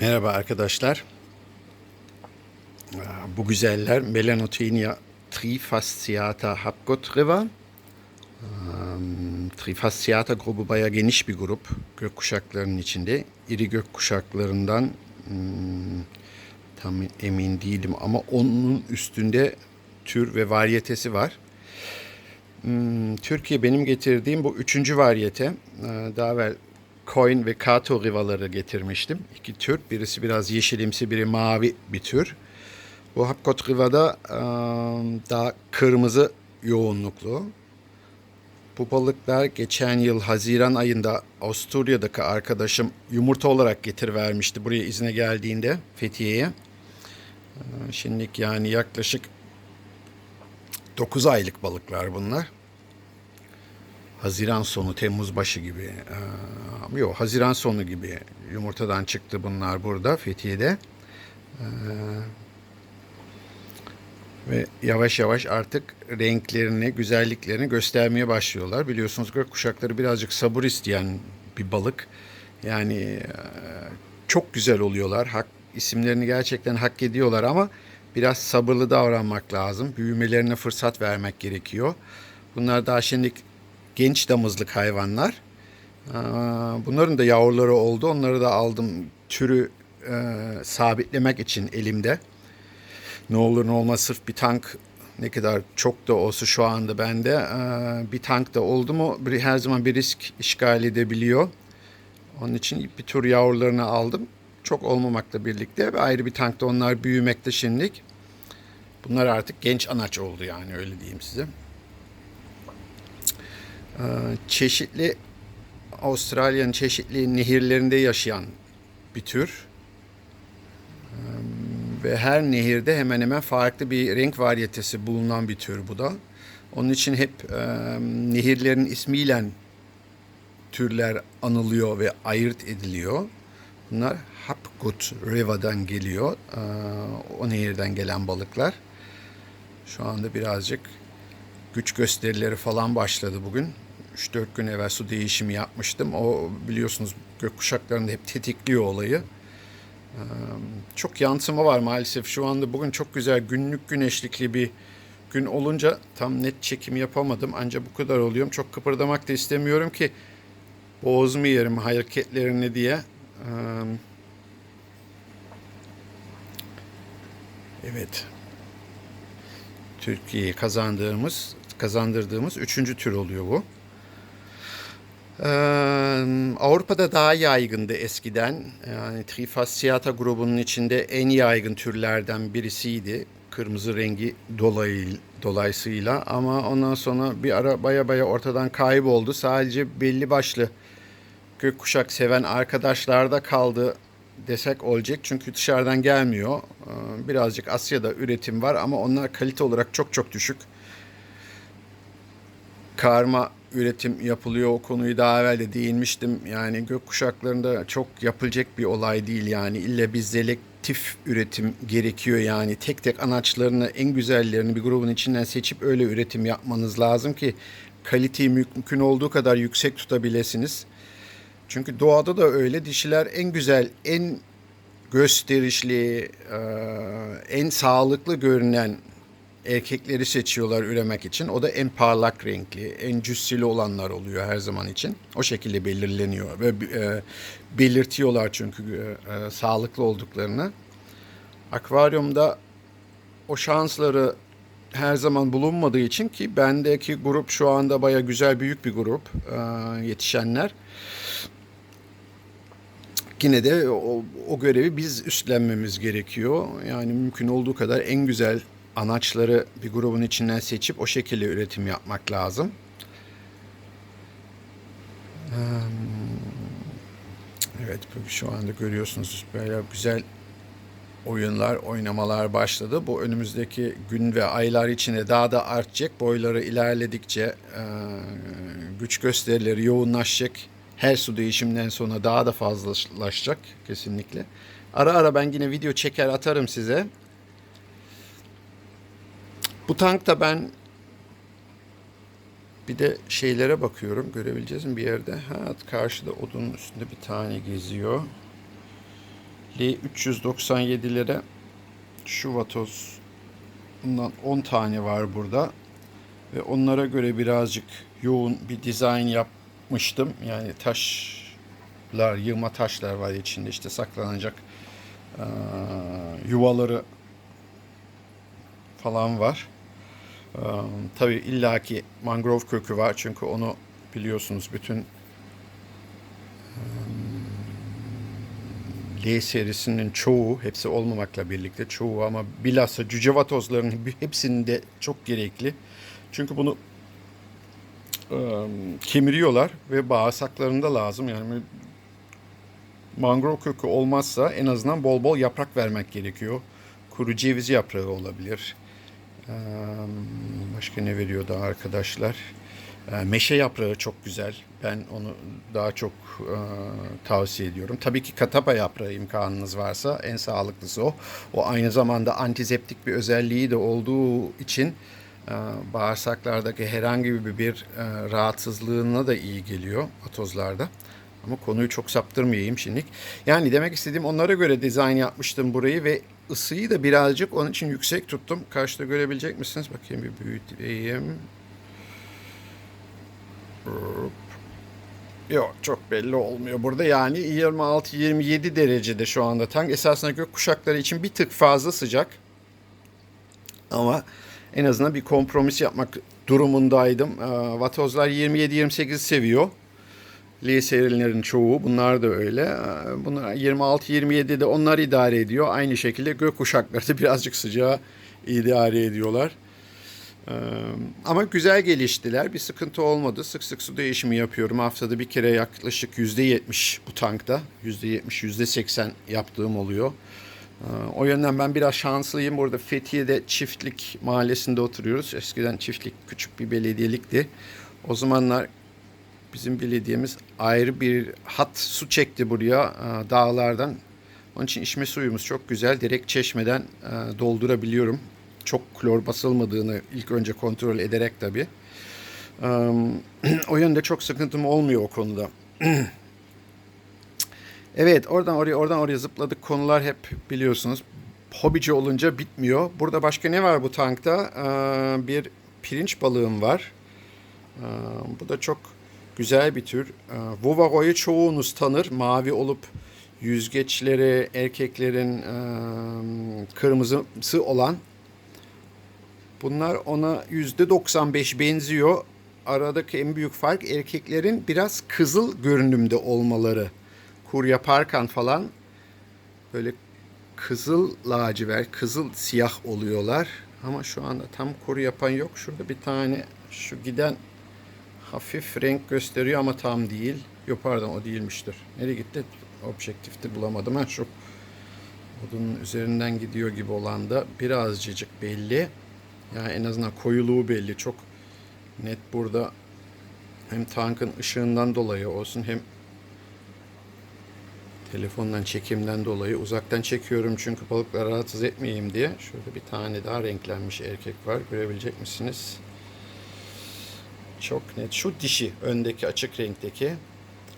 Merhaba arkadaşlar. Bu güzeller Melanotaenia trifasciata hapgotriva. Trifasciata grubu bayağı geniş bir grup. Gökkuşaklarının içinde. İri gökkuşaklarından hmm, tam emin değilim ama onun üstünde tür ve varyetesi var. Hmm, Türkiye benim getirdiğim bu üçüncü varyete. Daha evvel Coin ve Kato rivaları getirmiştim. İki tür. Birisi biraz yeşilimsi, biri mavi bir tür. Bu Hapkot Riva'da daha kırmızı yoğunluklu. Bu balıklar geçen yıl Haziran ayında Avusturya'daki arkadaşım yumurta olarak getir vermişti buraya izne geldiğinde Fethiye'ye. Şimdilik yani yaklaşık 9 aylık balıklar bunlar. Haziran sonu, Temmuz başı gibi. Ee, yok, Haziran sonu gibi yumurtadan çıktı bunlar burada Fethiye'de. Ee, ve yavaş yavaş artık renklerini, güzelliklerini göstermeye başlıyorlar. Biliyorsunuz gökkuşakları birazcık sabır isteyen bir balık. Yani çok güzel oluyorlar. Hak, isimlerini gerçekten hak ediyorlar ama biraz sabırlı davranmak lazım. Büyümelerine fırsat vermek gerekiyor. Bunlar daha şimdi genç damızlık hayvanlar. Bunların da yavruları oldu. Onları da aldım türü e, sabitlemek için elimde. Ne olur ne olmaz sırf bir tank ne kadar çok da olsa şu anda bende e, bir tank da oldu mu her zaman bir risk işgal edebiliyor. Onun için bir tür yavrularını aldım. Çok olmamakla birlikte ve ayrı bir tankta onlar büyümekte şimdilik. Bunlar artık genç anaç oldu yani öyle diyeyim size. Ee, çeşitli Avustralya'nın çeşitli nehirlerinde yaşayan bir tür. Ee, Ve her nehirde hemen hemen farklı bir renk varyetesi bulunan bir tür bu da. Onun için hep e, nehirlerin ismiyle türler anılıyor ve ayırt ediliyor. Bunlar Hapgut Riva'dan geliyor. Ee, O nehirden gelen balıklar. Şu anda birazcık güç gösterileri falan başladı bugün. 3-4 gün evvel su değişimi yapmıştım. O biliyorsunuz gökkuşaklarında hep tetikliyor olayı. Ee, Çok yansıma var maalesef. Şu anda bugün çok güzel günlük güneşlikli bir gün olunca tam net çekim yapamadım. Ancak bu kadar oluyorum. Çok kıpırdamak da istemiyorum ki bozmayayım hareketlerini diye. Ee, Evet. Türkiye'yi kazandığımız, kazandırdığımız üçüncü tür oluyor bu. Ee, Avrupa'da daha yaygındı eskiden. Yani Trifasciata grubunun içinde en yaygın türlerden birisiydi. Kırmızı rengi dolayı, dolayısıyla ama ondan sonra bir ara baya baya ortadan kayboldu. Sadece belli başlı gökkuşak seven arkadaşlarda kaldı desek olacak. Çünkü dışarıdan gelmiyor. Ee, Birazcık Asya'da üretim var ama onlar kalite olarak çok çok düşük. Karma üretim yapılıyor. O konuyu daha evvel de değinmiştim. Yani gökkuşaklarında çok yapılacak bir olay değil yani. İlle bir selektif üretim gerekiyor yani. Tek tek anaçlarını, en güzellerini bir grubun içinden seçip öyle üretim yapmanız lazım ki kaliteyi mümkün olduğu kadar yüksek tutabilirsiniz. Çünkü doğada da öyle. Dişiler en güzel, en gösterişli, en sağlıklı görünen erkekleri seçiyorlar üremek için. O da en parlak renkli, en cüsseli olanlar oluyor her zaman için. O şekilde belirleniyor ve e, belirtiyorlar çünkü e, e, sağlıklı olduklarını. Akvaryumda o şansları her zaman bulunmadığı için ki bendeki grup şu anda baya güzel büyük bir grup e, yetişenler yine de o, o görevi biz üstlenmemiz gerekiyor. Yani mümkün olduğu kadar en güzel anaçları bir grubun içinden seçip o şekilde üretim yapmak lazım. Evet şu anda görüyorsunuz böyle güzel oyunlar, oynamalar başladı. Bu önümüzdeki gün ve aylar içinde daha da artacak. Boyları ilerledikçe e, güç gösterileri yoğunlaşacak. Her su değişiminden sonra daha da fazlalaşacak kesinlikle. Ara ara ben yine video çeker atarım size. Bu tankta ben bir de şeylere bakıyorum. Görebileceğiz mi bir yerde? Ha, karşıda odunun üstünde bir tane geziyor. L397'lere şu vatoz bundan 10 tane var burada ve onlara göre birazcık yoğun bir dizayn yapmıştım. Yani taşlar, yığma taşlar var içinde işte saklanacak yuvaları falan var. Eee tabii illaki mangrove kökü var çünkü onu biliyorsunuz bütün L serisinin çoğu, hepsi olmamakla birlikte çoğu ama bilhassa cücevatozların bir- hepsinde çok gerekli. Çünkü bunu e, kemiriyorlar ve bağırsaklarında lazım. Yani mangrove kökü olmazsa en azından bol bol yaprak vermek gerekiyor. Kuru ceviz yaprağı olabilir. Başka ne veriyordu arkadaşlar? E, meşe yaprağı çok güzel. Ben onu daha çok tavsiye ediyorum. Tabii ki katapa yaprağı imkanınız varsa en sağlıklısı o. O aynı zamanda antiseptik bir özelliği de olduğu için bağırsaklardaki herhangi bir, rahatsızlığına da iyi geliyor atozlarda. Ama konuyu çok saptırmayayım şimdilik. Yani demek istediğim onlara göre dizayn yapmıştım burayı ve ısıyı da birazcık onun için yüksek tuttum. Karşıda görebilecek misiniz? Bakayım bir büyüteyim. Yok çok belli olmuyor burada. Yani 26-27 derecede şu anda tank. Esasında gök kuşakları için bir tık fazla sıcak. Ama en azından bir kompromis yapmak durumundaydım. Ee, Vatozlar 27-28 seviyor. Lee serilerin çoğu bunlar da öyle. Bunlar 26-27'de onlar idare ediyor. Aynı şekilde gök kuşakları da birazcık sıcağı idare ediyorlar. Ee, Ama güzel geliştiler. Bir sıkıntı olmadı. Sık sık su değişimi yapıyorum. Haftada bir kere yaklaşık %70 bu tankta. %70, %80 yaptığım oluyor. Ee, O yönden ben biraz şanslıyım. Burada Fethiye'de Çiftlik mahallesinde oturuyoruz. Eskiden Çiftlik küçük bir belediyelikti. O zamanlar bizim belediyemiz ayrı bir hat su çekti buraya e, dağlardan. Onun için içme suyumuz çok güzel. Direkt çeşmeden e, doldurabiliyorum. Çok klor basılmadığını ilk önce kontrol ederek tabii. O yönde çok sıkıntım olmuyor o konuda. Evet oradan oraya oradan oraya zıpladık konular hep biliyorsunuz. Hobici olunca bitmiyor. Burada başka ne var bu tankta? Bir pirinç balığım var. Bu da çok güzel bir tür. Ee, Vuvago'yu çoğunuz tanır. Mavi olup yüzgeçleri erkeklerin kırmızısı olan. Bunlar ona yüzde 95 benziyor. Aradaki en büyük fark erkeklerin biraz kızıl görünümde olmaları. Kur yaparken falan böyle kızıl lacivert, kızıl siyah oluyorlar. Ama şu anda tam kur yapan yok. Şurada bir tane şu giden hafif renk gösteriyor ama tam değil. Yok pardon o değilmiştir. Nereye gitti? Objektifte bulamadım. Ha şu odunun üzerinden gidiyor gibi olan da birazcık belli. Yani en azından koyuluğu belli. Çok net burada hem tankın ışığından dolayı olsun hem telefondan çekimden dolayı uzaktan çekiyorum çünkü balıkları rahatsız etmeyeyim diye. Şurada bir tane daha renklenmiş erkek var. Görebilecek misiniz? Çok net. Şu dişi öndeki açık renkteki.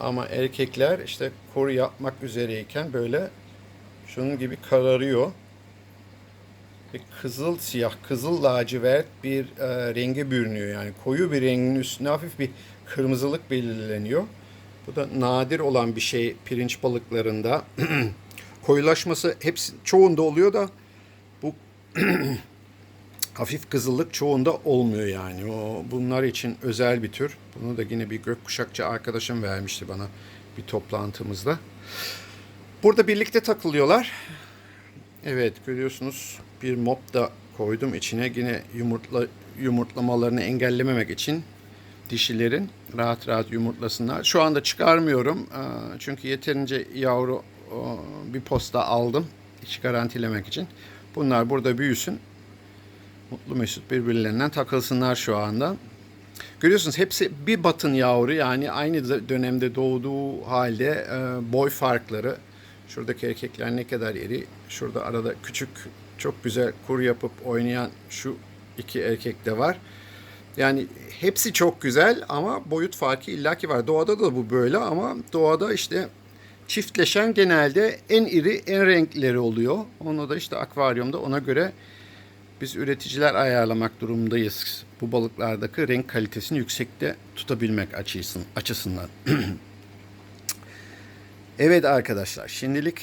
Ama erkekler işte koru yapmak üzereyken böyle şunun gibi kararıyor. Ve kızıl siyah, kızıl lacivert bir e, renge bürünüyor. Yani koyu bir rengin üstüne hafif bir kırmızılık belirleniyor. Bu da nadir olan bir şey pirinç balıklarında. Koyulaşması hepsi çoğunda oluyor da bu hafif kızıllık çoğunda olmuyor yani. O bunlar için özel bir tür. Bunu da yine bir gökkuşakçı arkadaşım vermişti bana bir toplantımızda. Burada birlikte takılıyorlar. Evet görüyorsunuz bir mop da koydum içine yine yumurtla yumurtlamalarını engellememek için dişilerin rahat rahat yumurtlasınlar. Şu anda çıkarmıyorum çünkü yeterince yavru bir posta aldım iç garantilemek için. Bunlar burada büyüsün. Mutlu mesut birbirlerinden takılsınlar şu anda. Görüyorsunuz hepsi bir batın yavru yani aynı dönemde doğduğu halde e, boy farkları. Şuradaki erkekler ne kadar iri. Şurada arada küçük çok güzel kur yapıp oynayan şu iki erkek de var. Yani hepsi çok güzel ama boyut farkı illaki var. Doğada da bu böyle ama doğada işte çiftleşen genelde en iri, en renkleri oluyor. Onu da işte akvaryumda ona göre biz üreticiler ayarlamak durumundayız. Bu balıklardaki renk kalitesini yüksekte tutabilmek açısın, açısından. evet arkadaşlar şimdilik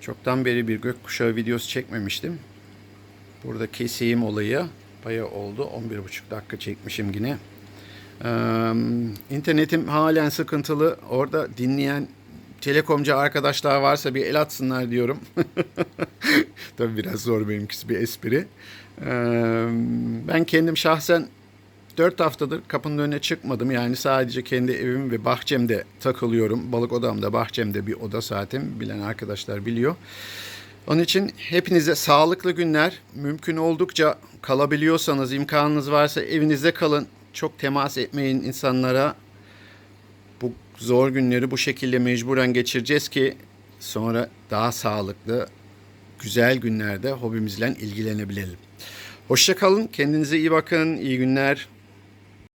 çoktan beri bir gökkuşağı videosu çekmemiştim. Burada keseyim olayı. Bayağı oldu. 11,5 dakika çekmişim yine. Ee, internetim halen sıkıntılı. Orada dinleyen telekomcu arkadaşlar varsa bir el atsınlar diyorum. Tabii biraz zor benimkisi bir espri. Ee, ben kendim şahsen 4 haftadır kapının önüne çıkmadım. Yani sadece kendi evim ve bahçemde takılıyorum. Balık odamda, bahçemde bir oda zaten. Bilen arkadaşlar biliyor. Onun için hepinize sağlıklı günler. Mümkün oldukça kalabiliyorsanız, imkanınız varsa evinizde kalın. Çok temas etmeyin insanlara. Bu zor günleri bu şekilde mecburen geçireceğiz ki sonra daha sağlıklı, güzel günlerde hobimizle ilgilenebilelim. Hoşça kalın, kendinize iyi bakın, iyi günler.